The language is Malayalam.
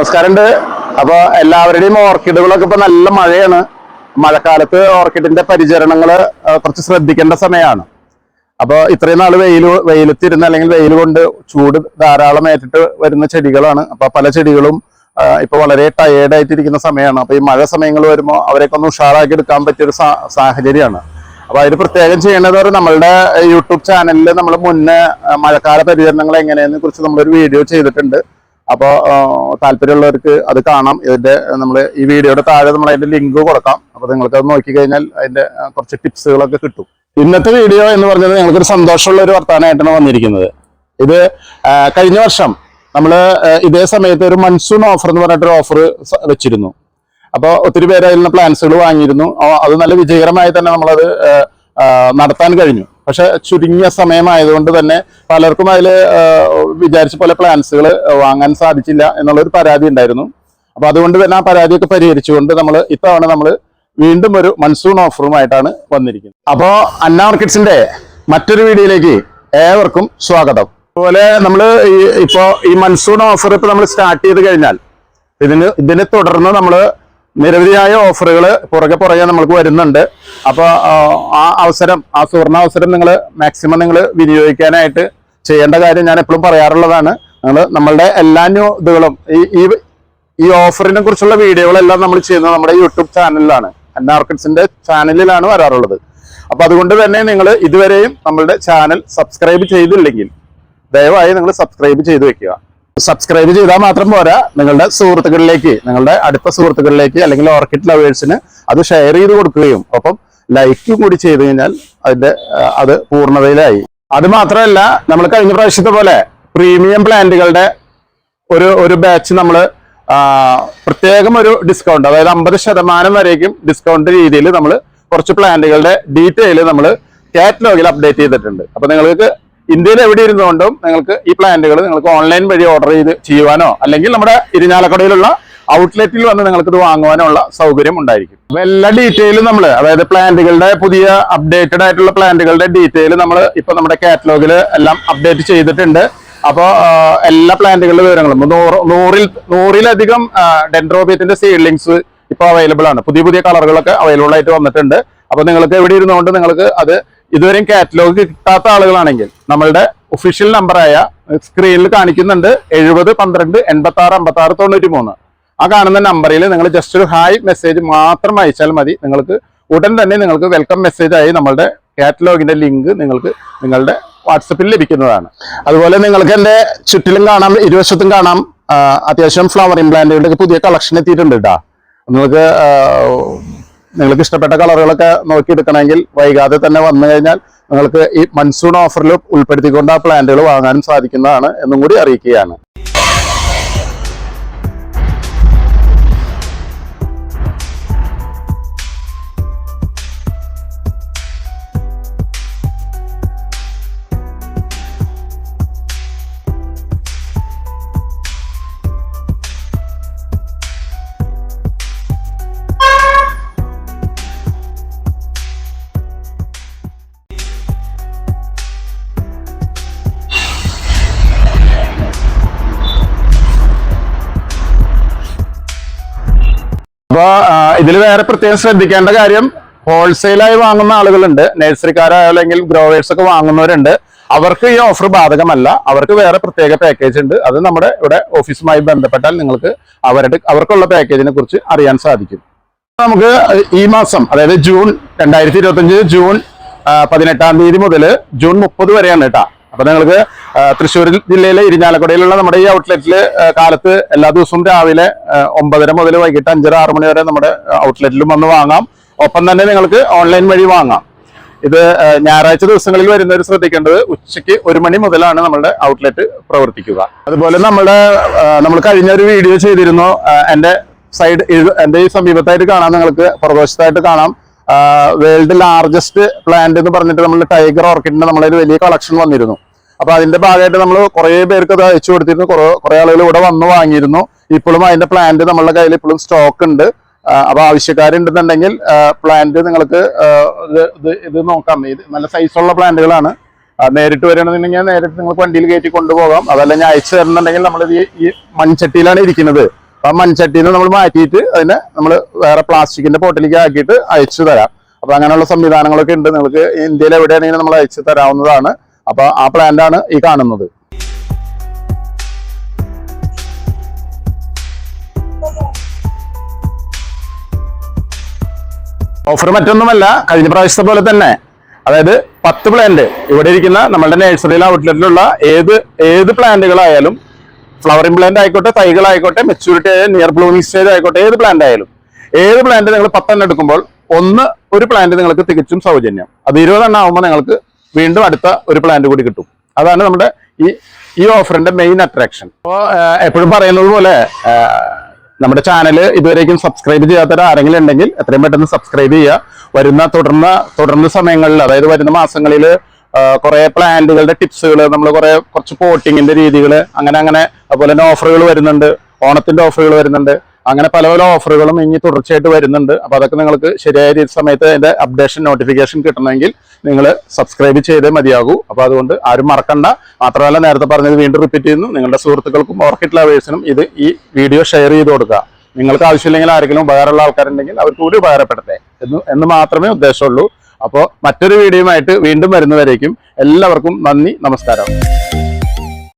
നമസ്കാരമുണ്ട്. അപ്പൊ എല്ലാവരുടെയും ഓർക്കിഡുകളൊക്കെ ഇപ്പൊ നല്ല മഴയാണ്. മഴക്കാലത്ത് ഓർക്കിഡിന്റെ പരിചരണങ്ങൾ കുറച്ച് ശ്രദ്ധിക്കേണ്ട സമയമാണ്. അപ്പൊ ഇത്രയും നാൾ വെയിൽ വെയിലത്തിരുന്ന് അല്ലെങ്കിൽ വെയിൽ കൊണ്ട് ചൂട് ധാരാളം ഏറ്റിട്ട് വരുന്ന ചെടികളാണ്. അപ്പൊ പല ചെടികളും ഇപ്പൊ വളരെ ടയേർഡ് ആയിട്ടിരിക്കുന്ന സമയമാണ്. അപ്പൊ ഈ മഴ സമയങ്ങൾ വരുമ്പോൾ അവരെയൊക്കെ ഒന്ന് ഉഷാറാക്കി എടുക്കാൻ പറ്റിയൊരു സാഹചര്യമാണ്. അപ്പൊ അതിന് പ്രത്യേകം ചെയ്യേണ്ടത് നമ്മളുടെ യൂട്യൂബ് ചാനലിൽ നമ്മൾ മുന്നേ മഴക്കാല പരിചരണങ്ങൾ എങ്ങനെയെന്ന് കുറിച്ച് നമ്മളൊരു വീഡിയോ ചെയ്തിട്ടുണ്ട്. അപ്പോൾ താല്പര്യമുള്ളവർക്ക് അത് കാണാം. ഇതിന്റെ നമ്മൾ ഈ വീഡിയോയുടെ താഴെ നമ്മൾ അതിന്റെ ലിങ്ക് കൊടുക്കാം. അപ്പോൾ നിങ്ങൾക്ക് അത് നോക്കിക്കഴിഞ്ഞാൽ അതിന്റെ കുറച്ച് ടിപ്സുകളൊക്കെ കിട്ടും. ഇന്നത്തെ വീഡിയോ എന്ന് പറഞ്ഞത് ഞങ്ങൾക്കൊരു സന്തോഷമുള്ള ഒരു വർത്തമാനമായിട്ടാണ് വന്നിരിക്കുന്നത്. ഇത് കഴിഞ്ഞ വർഷം നമ്മൾ ഇതേ സമയത്ത് ഒരു മൺസൂൺ ഓഫർ എന്ന് പറഞ്ഞിട്ടൊരു ഓഫർ വെച്ചിരുന്നു. അപ്പോൾ ഒത്തിരി പേര് അതിൽ നിന്ന് പ്ലാൻസുകൾ വാങ്ങിയിരുന്നു. അത് നല്ല വിജയകരമായി തന്നെ നമ്മളത് നടത്താൻ കഴിഞ്ഞു. പക്ഷെ ചുരുങ്ങിയ സമയമായതുകൊണ്ട് തന്നെ പലർക്കും അതിൽ വിചാരിച്ച പോലെ പ്ലാൻസുകൾ വാങ്ങാൻ സാധിച്ചില്ല എന്നുള്ളൊരു പരാതി ഉണ്ടായിരുന്നു. അപ്പൊ അതുകൊണ്ട് തന്നെ ആ പരാതിയൊക്കെ പരിഹരിച്ചുകൊണ്ട് നമ്മൾ ഇത്തവണ നമ്മൾ വീണ്ടും ഒരു മൺസൂൺ ഓഫറുമായിട്ടാണ് വന്നിരിക്കുന്നത്. അപ്പോൾ അന്ന മാർക്കറ്റ്സിന്റെ മറ്റൊരു വീഡിയോയിലേക്ക് ഏവർക്കും സ്വാഗതം. അതുപോലെ നമ്മൾ ഈ ഇപ്പോ ഈ മൺസൂൺ ഓഫർ ഇപ്പൊ നമ്മൾ സ്റ്റാർട്ട് ചെയ്ത് കഴിഞ്ഞാൽ ഇതിന് ഇതിനെ തുടർന്ന് നമ്മൾ നിരവധിയായ ഓഫറുകൾ പുറകെ പുറകെ നമ്മൾക്ക് വരുന്നുണ്ട്. അപ്പോൾ ആ അവസരം ആ സുവർണ അവസരം നിങ്ങൾ മാക്സിമം നിങ്ങൾ വിനിയോഗിക്കാനായിട്ട് ചെയ്യേണ്ട കാര്യം ഞാൻ എപ്പോഴും പറയാറുള്ളതാണ്. നിങ്ങൾ നമ്മളുടെ എല്ലാ ന്യൂ ഇതുകളും ഈ ഈ ഓഫറിനെ കുറിച്ചുള്ള വീഡിയോകളെല്ലാം നമ്മൾ ചെയ്യുന്നത് നമ്മുടെ യൂട്യൂബ് ചാനലിലാണ്. അന്നാർക്കറ്റ്സിന്റെ ചാനലിലാണ് വരാറുള്ളത്. അപ്പൊ അതുകൊണ്ട് തന്നെ നിങ്ങൾ ഇതുവരെയും നമ്മളുടെ ചാനൽ സബ്സ്ക്രൈബ് ചെയ്തില്ലെങ്കിൽ ദയവായി നിങ്ങൾ സബ്സ്ക്രൈബ് ചെയ്ത് വെക്കുക. സബ്സ്ക്രൈബ് ചെയ്താൽ മാത്രം പോരാ. നിങ്ങളുടെ സുഹൃത്തുക്കളിലേക്ക് നിങ്ങളുടെ അടുത്ത സുഹൃത്തുക്കളിലേക്ക് അല്ലെങ്കിൽ ഓർക്കിഡ് ലവേഴ്സിന് അത് ഷെയർ ചെയ്ത് കൊടുക്കുകയും ഒപ്പം ലൈക്കും കൂടി ചെയ്ത് കഴിഞ്ഞാൽ അതിന്റെ അത് പൂർണതയിലായി. അത് മാത്രമല്ല നമ്മൾ കഴിഞ്ഞ പ്രാവശ്യത്തെ പോലെ പ്രീമിയം പ്ലാന്റുകളുടെ ഒരു ഒരു ബാച്ച് നമ്മൾ പ്രത്യേകം ഒരു ഡിസ്കൗണ്ട് അതായത് അമ്പത് ശതമാനം വരേക്കും ഡിസ്കൗണ്ട് രീതിയിൽ നമ്മൾ കുറച്ച് പ്ലാന്റുകളുടെ ഡീറ്റെയിൽ നമ്മൾ കാറ്റലോഗിൽ അപ്ഡേറ്റ് ചെയ്തിട്ടുണ്ട്. അപ്പൊ നിങ്ങൾക്ക് ഇന്ത്യയിൽ എവിടെ ഇരുന്നുകൊണ്ടും നിങ്ങൾക്ക് ഈ പ്ലാന്റുകൾ നിങ്ങൾക്ക് ഓൺലൈൻ വഴി ഓർഡർ ചെയ്ത് ചെയ്യുവാനോ അല്ലെങ്കിൽ നമ്മുടെ ഇരിഞ്ഞാലക്കടയിലുള്ള ഔട്ട്ലെറ്റിൽ വന്ന് നിങ്ങൾക്ക് ഇത് വാങ്ങുവാനോ ഉള്ള സൗകര്യം ഉണ്ടായിരിക്കും. അപ്പൊ എല്ലാ ഡീറ്റെയിലും നമ്മൾ അതായത് പ്ലാന്റുകളുടെ പുതിയ അപ്ഡേറ്റഡ് ആയിട്ടുള്ള പ്ലാന്റുകളുടെ ഡീറ്റെയിൽ നമ്മൾ ഇപ്പൊ നമ്മുടെ കാറ്റലോഗിൽ എല്ലാം അപ്ഡേറ്റ് ചെയ്തിട്ടുണ്ട്. അപ്പോൾ എല്ലാ പ്ലാന്റുകളുടെ വിവരങ്ങളും നൂറ് നൂറിൽ നൂറിലധികം ഡെൻഡ്രോബിയത്തിന്റെ സീഡ്ലിങ്സ് ഇപ്പോൾ അവൈലബിൾ ആണ്. പുതിയ പുതിയ കളറുകളൊക്കെ അവൈലബിൾ ആയിട്ട് വന്നിട്ടുണ്ട്. അപ്പോൾ നിങ്ങൾക്ക് എവിടെ ഇരുന്നുകൊണ്ട് നിങ്ങൾക്ക് അത് ഇതുവരെയും കാറ്റലോഗ് കിട്ടാത്ത ആളുകളാണെങ്കിൽ നമ്മളുടെ ഒഫീഷ്യൽ നമ്പറായ സ്ക്രീനിൽ കാണിക്കുന്നുണ്ട് എഴുപത് പന്ത്രണ്ട് എൺപത്തി ആറ് അമ്പത്തി ആറ് തൊണ്ണൂറ്റി മൂന്ന് ആ കാണുന്ന നമ്പറിൽ നിങ്ങൾ ജസ്റ്റ് ഒരു ഹായ് മെസ്സേജ് മാത്രം അയച്ചാൽ മതി. നിങ്ങൾക്ക് ഉടൻ തന്നെ നിങ്ങൾക്ക് വെൽക്കം മെസ്സേജ് ആയി നമ്മളുടെ കാറ്റലോഗിന്റെ ലിങ്ക് നിങ്ങൾക്ക് നിങ്ങളുടെ വാട്സപ്പിൽ ലഭിക്കുന്നതാണ്. അതുപോലെ നിങ്ങൾക്ക് എന്റെ ചുറ്റിലും കാണാം ഇരുവശത്തും കാണാം അത്യാവശ്യം ഫ്ലവർ ഇംപ്ലാന്റുകളുടെ പുതിയ കളക്ഷൻ എത്തിയിട്ടുണ്ട് കേട്ടോ നിങ്ങൾക്ക് നിങ്ങൾക്ക് ഇഷ്ടപ്പെട്ട കളറുകളൊക്കെ നോക്കിയെടുക്കണമെങ്കിൽ വൈകാതെ തന്നെ വന്നു കഴിഞ്ഞാൽ നിങ്ങൾക്ക് ഈ മൺസൂൺ ഓഫറിൽ ഉൾപ്പെടുത്തിക്കൊണ്ട് ആ പ്ലാന്റുകൾ വാങ്ങാനും സാധിക്കുന്നതാണ് എന്നും കൂടി അറിയിക്കുകയാണ്. അപ്പൊ ഇതിൽ വേറെ പ്രത്യേകം ശ്രദ്ധിക്കേണ്ട കാര്യം ഹോൾസെയിലായി വാങ്ങുന്ന ആളുകളുണ്ട്. നഴ്സറിക്കാരായാലും അല്ലെങ്കിൽ ഗ്രോവേഴ്സ് ഒക്കെ വാങ്ങുന്നവരുണ്ട്. അവർക്ക് ഈ ഓഫർ ബാധകമല്ല. അവർക്ക് വേറെ പ്രത്യേക പാക്കേജ് ഉണ്ട്. അത് നമ്മുടെ ഇവിടെ ഓഫീസുമായി ബന്ധപ്പെട്ടാൽ നിങ്ങൾക്ക് അവരുടെ അവർക്കുള്ള പാക്കേജിനെ കുറിച്ച് അറിയാൻ സാധിക്കും. നമുക്ക് ഈ മാസം അതായത് ജൂൺ രണ്ടായിരത്തി ജൂൺ പതിനെട്ടാം തീയതി മുതൽ ജൂൺ മുപ്പത് വരെയാണ് കേട്ടോ. അപ്പൊ നിങ്ങൾക്ക് തൃശ്ശൂർ ജില്ലയിലെ ഇരിഞ്ഞാലക്കുടയിലുള്ള നമ്മുടെ ഈ ഔട്ട്ലെറ്റിൽ കാലത്ത് എല്ലാ ദിവസവും രാവിലെ ഒമ്പതര മുതൽ വൈകിട്ട് അഞ്ചര ആറ് മണി വരെ നമ്മുടെ ഔട്ട്ലെറ്റിലും വന്ന് വാങ്ങാം. ഒപ്പം തന്നെ നിങ്ങൾക്ക് ഓൺലൈൻ വഴി വാങ്ങാം. ഇത് ഞായറാഴ്ച ദിവസങ്ങളിൽ വരുന്നവർ ശ്രദ്ധിക്കേണ്ടത് ഉച്ചയ്ക്ക് ഒരു മണി മുതലാണ് നമ്മുടെ ഔട്ട്ലെറ്റ് പ്രവർത്തിക്കുക. അതുപോലെ നമ്മുടെ നമ്മൾ കഴിഞ്ഞ ഒരു വീഡിയോ ചെയ്തിരുന്നു. എന്റെ സൈഡ് എന്റെ ഈ സമീപത്തായിട്ട് കാണാം നിങ്ങൾക്ക് പ്രദേശത്തായിട്ട് കാണാം. വേൾഡ് ലാർജസ്റ്റ് പ്ലാന്റ് എന്ന് പറഞ്ഞിട്ട് നമ്മൾ ടൈഗർ ഓർക്കിഡിന്റെ നമ്മളൊരു വലിയ കളക്ഷൻ വന്നിരുന്നു. അപ്പൊ അതിന്റെ ഭാഗമായിട്ട് നമ്മൾ കുറേ പേർക്ക് അത് അയച്ചു കൊടുത്തിരുന്നു. കുറെ കുറെ ആളുകൾ ഇവിടെ വന്ന് വാങ്ങിയിരുന്നു. ഇപ്പോഴും അതിന്റെ പ്ലാന്റ് നമ്മളുടെ കയ്യിൽ ഇപ്പോഴും സ്റ്റോക്ക് ഉണ്ട്. അപ്പൊ ആവശ്യക്കാരുണ്ടെന്നുണ്ടെങ്കിൽ പ്ലാന്റ് നിങ്ങൾക്ക് ഇത് ഇത് നോക്കാം. ഇത് നല്ല സൈസുള്ള പ്ലാന്റുകളാണ് നേരിട്ട് വരണമെന്നുണ്ടെങ്കിൽ നേരിട്ട് നിങ്ങൾക്ക് വണ്ടിയിൽ കയറ്റി കൊണ്ടുപോകാം. അതല്ല ഞാൻ അയച്ചു തരുന്നുണ്ടെങ്കിൽ നമ്മൾ ഈ മൺചട്ടിയിലാണ് ഇരിക്കുന്നത്. ആ മൺചട്ടിയിൽ നമ്മൾ മാറ്റിയിട്ട് അതിനെ നമ്മൾ വേറെ പ്ലാസ്റ്റിക്കിന്റെ പോട്ടിലേക്ക് ആക്കിയിട്ട് അയച്ചു തരാം. അപ്പൊ അങ്ങനെയുള്ള സംവിധാനങ്ങളൊക്കെ ഉണ്ട്. നിങ്ങൾക്ക് ഇന്ത്യയിൽ എവിടെയാണെങ്കിലും നമ്മൾ അയച്ചു തരാവുന്നതാണ്. അപ്പൊ ആ പ്ലാന്റ് ആണ് ഈ കാണുന്നത്. ഓഫർ മറ്റൊന്നുമല്ല കഴിഞ്ഞ പ്രാവശ്യത്തെ പോലെ തന്നെ. അതായത് പത്ത് പ്ലാന്റ് ഇവിടെ ഇരിക്കുന്ന നമ്മളുടെ നഴ്സറിയിലെ ഔട്ട്ലെറ്റിലുള്ള ഏത് ഏത് പ്ലാന്റുകളായാലും ഫ്ലവറിംഗ് പ്ലാന്റ് ആയിക്കോട്ടെ തൈകളായിക്കോട്ടെ മെച്ചൂരിറ്റി ആയ നിയർ ബ്ലൂമിംഗ് സ്റ്റേജ് ആയിക്കോട്ടെ ഏത് പ്ലാന്റ് ആയാലും. ഏത് പ്ലാന്റ് നിങ്ങൾ പത്തെണ്ണം എടുക്കുമ്പോൾ ഒന്ന് ഒരു പ്ലാന്റ് നിങ്ങൾക്ക് തികച്ചും സൗജന്യം. അത് ഇരുപതെണ്ണം ആകുമ്പോൾ നിങ്ങൾക്ക് വീണ്ടും അടുത്ത ഒരു പ്ലാന്റ് കൂടി കിട്ടും. അതാണ് നമ്മുടെ ഈ ഈ ഓഫറിന്റെ മെയിൻ അട്രാക്ഷൻ അപ്പോൾ എപ്പോഴും പറയുന്നത് പോലെ നമ്മുടെ ചാനൽ ഇതുവരേക്കും സബ്സ്ക്രൈബ് ചെയ്യാത്തവർ ആരെങ്കിലും ഉണ്ടെങ്കിൽ എത്രയും പെട്ടെന്ന് സബ്സ്ക്രൈബ് ചെയ്യുക. വരുന്ന തുടർന്ന തുടർന്ന സമയങ്ങളിൽ അതായത് വരുന്ന മാസങ്ങളിൽ കുറേ പ്ലാന്റുകളുടെ ടിപ്സുകൾ നമ്മൾ കുറേ കുറച്ച് പോട്ടിങ്ങിന്റെ രീതികൾ അങ്ങനെ അങ്ങനെ അതുപോലെ തന്നെ ഓഫറുകൾ വരുന്നുണ്ട്. ഓണത്തിന്റെ ഓഫറുകൾ വരുന്നുണ്ട്. അങ്ങനെ പല പല ഓഫറുകളും ഇനി തുടർച്ചയായിട്ട് വരുന്നുണ്ട്. അപ്പൊ അതൊക്കെ നിങ്ങൾക്ക് ശരിയായ രീതി സമയത്ത് അതിന്റെ അപ്ഡേഷൻ നോട്ടിഫിക്കേഷൻ കിട്ടണമെങ്കിൽ നിങ്ങൾ സബ്സ്ക്രൈബ് ചെയ്തേ മതിയാകൂ. അപ്പൊ അതുകൊണ്ട് ആരും മറക്കണ്ട. മാത്രമല്ല നേരത്തെ പറഞ്ഞത് വീണ്ടും റിപ്പീറ്റ് ചെയ്യുന്നു. നിങ്ങളുടെ സുഹൃത്തുക്കൾക്കും ഓർക്കിഡ് ലവേഴ്സിനും ഇത് ഈ വീഡിയോ ഷെയർ ചെയ്ത് കൊടുക്കുക. നിങ്ങൾക്ക് ആവശ്യമില്ലെങ്കിൽ ആരെങ്കിലും ഉപകാരമുള്ള ആൾക്കാരുണ്ടെങ്കിൽ അവർക്ക് കൂടി ഉപകാരപ്പെടട്ടെ എന്ന് എന്ന് മാത്രമേ ഉദ്ദേശമുള്ളൂ. അപ്പോൾ മറ്റൊരു വീഡിയോയുമായിട്ട് വീണ്ടും വരുന്നവരേക്കും എല്ലാവർക്കും നന്ദി നമസ്കാരം.